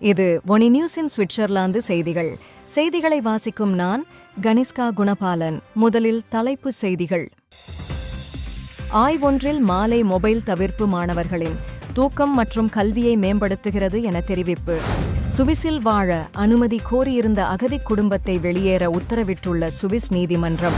இது ஒனி நியூஸின் சுவிட்சர்லாந்து செய்திகள். செய்திகளை வாசிக்கும் நான் கனிஷ்கா குணபாலன். முதலில் தலைப்பு செய்திகள். ஆய்வொன்றில் மாலை மொபைல் தவிர்ப்பு மாணவர்களின் தூக்கம் மற்றும் கல்வியை மேம்படுத்துகிறது என தெரிவிப்பு. சுவிஸில் வாழ அனுமதி கோரியிருந்த அகதி குடும்பத்தை வெளியேற உத்தரவிட்டுள்ள சுவிஸ் நீதிமன்றம்.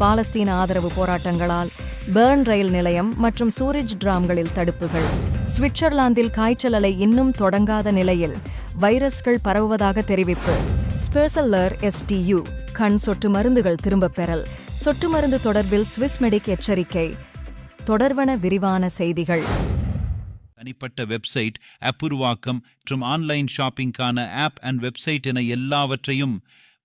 பாலஸ்தீன ஆதரவு போராட்டங்களால் பேர்ன் ரயில் நிலையம் மற்றும் சூரிஜ் டிராம்களில் தடுப்புகள். சுவிட்சர்லாந்தில் காய்ச்சல் அலை இன்னும் தொடங்காத நிலையில் வைரஸ்கள் பரவுவதாக தெரிவிப்பு. ஸ்பெர்சல்லர் எஸ்டியு கண் சொட்டு மருந்துகள் திரும்பப் பெறல். சொட்டு மருந்து தொடர்பில் சுவிஸ் மெடிக் எச்சரிக்கை. தொடர்வன விரிவான செய்திகள். தனிப்பட்ட வெப்சைட் அப்புருவாக்கம் உருவாக்கம் மற்றும் ஆன்லைன் ஷாப்பிங்கான ஆப் அண்ட் வெப்சைட் என எல்லாவற்றையும்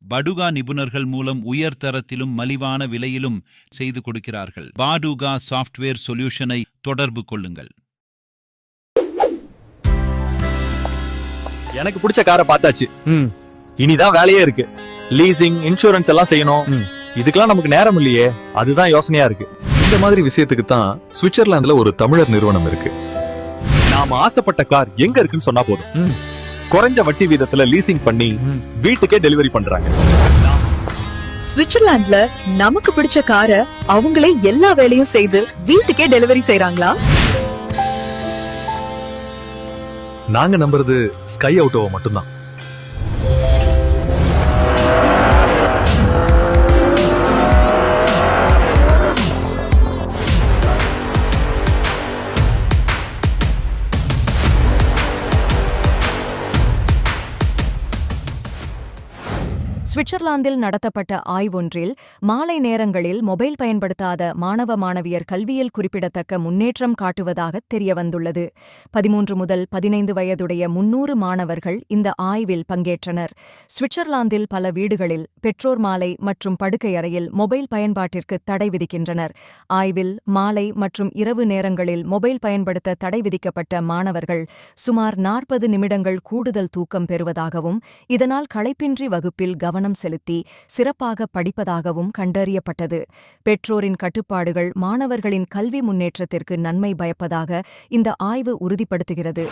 படுகா நிபுணர்கள் மூலம் உயர் தரத்திலும் மலிவான விலையிலும் செய்து கொடுக்கிறார்கள். பாடுகா சாஃப்ட்வேர் சொல்யூஷனை தொடர்பு கொள்ளுங்கள். எனக்கு பிடிச்ச காரை பார்த்தாச்சு. ம். இனிதான் வேலையே இருக்கு. லீசிங் இன்சூரன்ஸ் எல்லாம் செய்யணும். இதுக்கெல்லாம் நமக்கு நேரம் இல்லையே. அதுதான் யோசனையா இருக்கு. இந்த மாதிரி விஷயத்துக்கு தான் சுவிட்சர்லாந்துல ஒரு தமிழர் நிறுவனம் இருக்கு. நாம ஆசைப்பட்ட கார் எங்க இருக்குன்னு சொன்னா போதும். குறைஞ்ச வட்டி வீதத்துல லீசிங் பண்ணி வீட்டுக்கே டெலிவரி பண்றாங்க. சுவிட்சர்லாந்துல நமக்கு பிடிச்ச காரை அவங்களே எல்லா வேலையும் செய்து வீட்டுக்கே டெலிவரி செய்றாங்களா? நாங்க நம்புறது ஸ்கை அவுட்டோவை மட்டும்தான். சுவிட்சர்லாந்தில் நடத்தப்பட்ட ஆய்வொன்றில் மாலை நேரங்களில் மொபைல் பயன்படுத்தாத மாணவ மாணவியர் கல்வியில் குறிப்பிடத்தக்க முன்னேற்றம் காட்டுவதாக தெரியவந்துள்ளது. பதிமூன்று முதல் பதினைந்து வயதுடைய முன்னூறு மாணவர்கள் இந்த ஆய்வில் பங்கேற்றனர். சுவிட்சர்லாந்தில் பல வீடுகளில் பெற்றோர் மாலை மற்றும் படுக்கை அறையில் மொபைல் பயன்பாட்டிற்கு தடை விதிக்கின்றனர். ஆய்வில் மாலை மற்றும் இரவு நேரங்களில் மொபைல் பயன்படுத்த தடை விதிக்கப்பட்ட மாணவர்கள் சுமார் நாற்பது நிமிடங்கள் கூடுதல் தூக்கம் பெறுவதாகவும் இதனால் களைப்பின்றி வகுப்பில் கவனம் செலுத்தி சிறப்பாக படிப்பதாகவும் கண்டறியப்பட்டது. பெற்றோரின் கட்டுப்பாடுகள் மாணவர்களின் கல்வி முன்னேற்றத்திற்கு நன்மை பயப்பதாக இந்த ஆய்வு உறுதிப்படுத்துகிறது.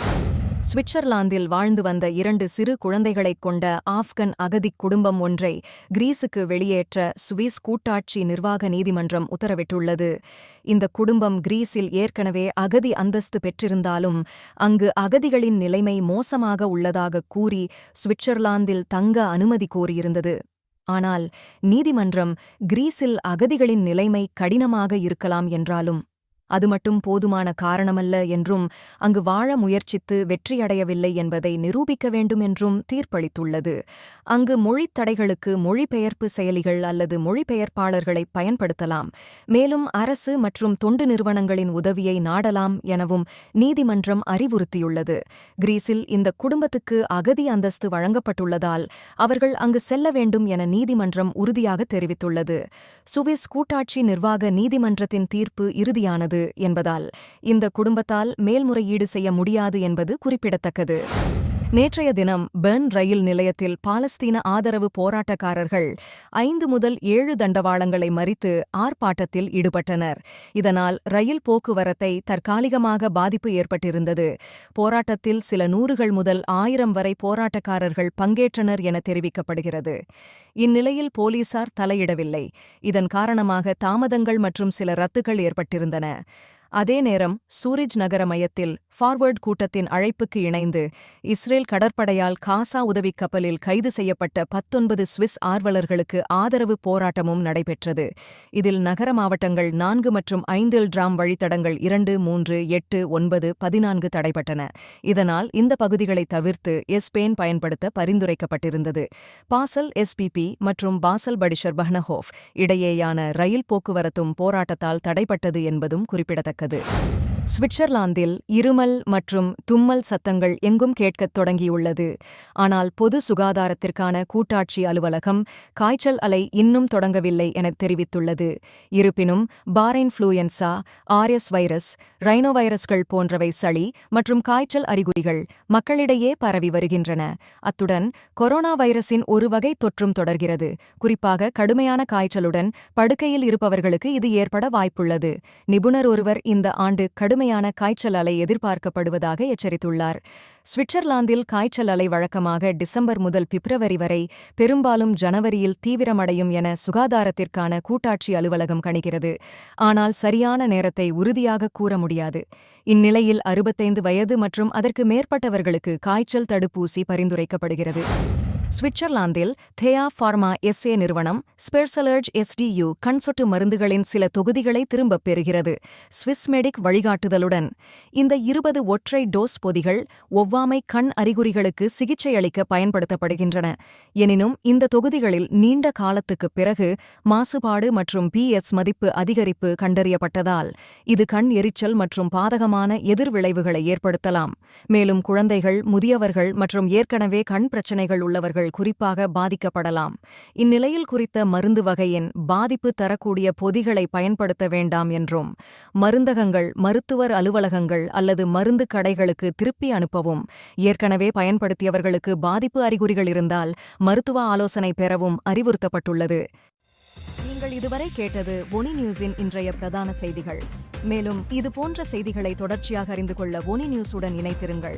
சுவிட்சர்லாந்தில் வாழ்ந்து வந்த இரண்டு சிறு குழந்தைகளைக் கொண்ட ஆப்கன் அகதிக் குடும்பம் ஒன்றை கிரீஸுக்கு வெளியேற்ற சுவிஸ் கூட்டாட்சி நிர்வாக நீதிமன்றம் உத்தரவிட்டுள்ளது. இந்த குடும்பம் கிரீஸில் ஏற்கனவே அகதி அந்தஸ்து பெற்றிருந்தாலும் அங்கு அகதிகளின் நிலைமை மோசமாக உள்ளதாக கூறி சுவிட்சர்லாந்தில் தங்க அனுமதி கோரியிருந்தது. ஆனால் நீதிமன்றம் கிரீஸில் அகதிகளின் நிலைமை கடினமாக இருக்கலாம் என்றாலும் அது மட்டும் போதுமான காரணமல்ல என்றும் அங்கு வாழ முயற்சித்து வெற்றியடையவில்லை என்பதை நிரூபிக்க வேண்டும் என்றும் தீர்ப்பளித்துள்ளது. அங்கு மொழித் தடைகளுக்கு மொழிபெயர்ப்பு செயலிகள் அல்லது மொழிபெயர்ப்பாளர்களை பயன்படுத்தலாம். மேலும் அரசு மற்றும் தொண்டு நிறுவனங்களின் உதவியை நாடலாம் எனவும் நீதிமன்றம் அறிவுறுத்தியுள்ளது. கிரீஸில் இந்த குடும்பத்துக்கு அகதி அந்தஸ்து வழங்கப்பட்டுள்ளதால் அவர்கள் அங்கு செல்ல வேண்டும் என நீதிமன்றம் உறுதியாக தெரிவித்துள்ளது. சுவிஸ் கூட்டாட்சி நிர்வாக நீதிமன்றத்தின் தீர்ப்பு இறுதியானது. என்பதால் இந்த குடும்பத்தால் மேல்முறையீடு செய்ய முடியாது என்பது குறிப்பிடத்தக்கது. நேற்றைய தினம் பெர்ன் ரயில் நிலையத்தில் பாலஸ்தீன ஆதரவு போராட்டக்காரர்கள் ஐந்து முதல் ஏழு தண்டவாளங்களை மறித்து ஆர்ப்பாட்டத்தில் ஈடுபட்டனர். இதனால் ரயில் போக்குவரத்தை தற்காலிகமாக பாதிப்பு ஏற்பட்டிருந்தது. போராட்டத்தில் சில நூறுகள் முதல் ஆயிரம் வரை போராட்டக்காரர்கள் பங்கேற்றனர் என தெரிவிக்கப்படுகிறது. இந்நிலையில் போலீசார் தலையிடவில்லை. இதன் காரணமாக தாமதங்கள் மற்றும் சில ரத்துகள் ஏற்பட்டிருந்தன. அதே நேரம் சூரிஜ் நகர மையத்தில் ஃபார்வர்ட் கூட்டத்தின் அழைப்புக்கு இணைந்து இஸ்ரேல் கடற்படையால் காசா உதவிக் கப்பலில் கைது செய்யப்பட்ட பத்தொன்பது சுவிஸ் ஆர்வலர்களுக்கு ஆதரவு போராட்டமும் நடைபெற்றது. இதில் நகர மாவட்டங்கள் நான்கு மற்றும் ஐந்தில் டிராம் வழித்தடங்கள் இரண்டு மூன்று எட்டு ஒன்பது பதினான்கு தடைபட்டன. இதனால் இந்த பகுதிகளை தவிர்த்து எஸ்பெயின் பயன்படுத்த பரிந்துரைக்கப்பட்டிருந்தது. பாசல் எஸ்பிபி மற்றும் பாசல் படிஷர் பஹ்னஹோஃப் இடையேயான ரயில் போக்குவரத்தும் போராட்டத்தால் தடைப்பட்டது என்பதும் குறிப்பிடத்தக்கது. குறிப்பிடத்தக்கது சுவிட்சர்லாந்தில் இருமல் மற்றும் தும்மல் சத்தங்கள் எங்கும் கேட்கத் தொடங்கியுள்ளது. ஆனால் பொது சுகாதாரத்திற்கான கூட்டாட்சி அலுவலகம் காய்ச்சல் அலை இன்னும் தொடங்கவில்லை என தெரிவித்துள்ளது. இருப்பினும் parainfluenza RS virus rhino வைரஸ்கள் போன்றவை சளி மற்றும் காய்ச்சல் அறிகுறிகள் மக்களிடையே பரவி வருகின்றன. அத்துடன் கொரோனா வைரஸின் ஒரு வகை தொற்றும் தொடர்கிறது. குறிப்பாக கடுமையான காய்ச்சலுடன் படுக்கையில் இருப்பவர்களுக்கு இது ஏற்பட வாய்ப்புள்ளது. நிபுணர் ஒருவர் இந்த ஆண்டு கடும் கடுமையான காய்ச்சல் அலை எதிர்பார்க்கப்படுவதாக எச்சரித்துள்ளார். சுவிட்சர்லாந்தில் காய்ச்சல் அலை வழக்கமாக டிசம்பர் முதல் பிப்ரவரி வரை பெரும்பாலும் ஜனவரியில் தீவிரமடையும் என சுகாதாரத்திற்கான கூட்டாட்சி அலுவலகம் கணிக்கிறது. ஆனால் சரியான நேரத்தை உறுதியாக கூற முடியாது. இந்நிலையில் அறுபத்தைந்து வயது மற்றும் அதற்கு மேற்பட்டவர்களுக்கு காய்ச்சல் தடுப்பூசி பரிந்துரைக்கப்படுகிறது. சுவிட்சர்லாந்தில் தேயா ஃபார்மா எஸ்ஏ நிறுவனம் ஸ்பெர்சலர்ஜ் எஸ்டியு கண் சொட்டு மருந்துகளின் சில தொகுதிகளை திரும்பப் பெறுகிறது ஸ்விஸ்மெடிக் வழிகாட்டுதலுடன். இந்த இருபது ஒற்றை டோஸ் பொதிகள் ஒவ்வாமை கண் அறிகுறிகளுக்கு சிகிச்சை அளிக்க பயன்படுத்தப்படுகின்றன. எனினும் இந்த தொகுதிகளில் நீண்ட காலத்துக்குப் பிறகு மாசுபாடு மற்றும் பிஎஸ் மதிப்பு அதிகரிப்பு கண்டறியப்பட்டதால் இது கண் எரிச்சல் மற்றும் பாதகமான எதிர்விளைவுகளை ஏற்படுத்தலாம். மேலும் குழந்தைகள் முதியவர்கள் மற்றும் ஏற்கனவே கண் பிரச்சினைகள் உள்ளவர்கள் குறிப்பாக பாதிக்கப்படலாம். இந்நிலையில் குறித்த மருந்து வகையின் பாதிப்பு தரக்கூடிய பொதிகளை பயன்படுத்த வேண்டாம் என்றும் மருந்தகங்கள் மருத்துவர் அலுவலகங்கள் அல்லது மருந்து கடைகளுக்கு திருப்பி அனுப்பவும் ஏற்கனவே பயன்படுத்தியவர்களுக்கு பாதிப்பு அறிகுறிகள் இருந்தால் மருத்துவ ஆலோசனை பெறவும் அறிவுறுத்தப்பட்டுள்ளது. நீங்கள் இதுவரை கேட்டது ஒனி நியூஸின் இன்றைய பிரதான செய்திகள். மேலும் இது போன்ற செய்திகளை தொடர்ச்சியாக அறிந்து கொள்ள ஒனி நியூஸுடன் இணைத்திருங்கள்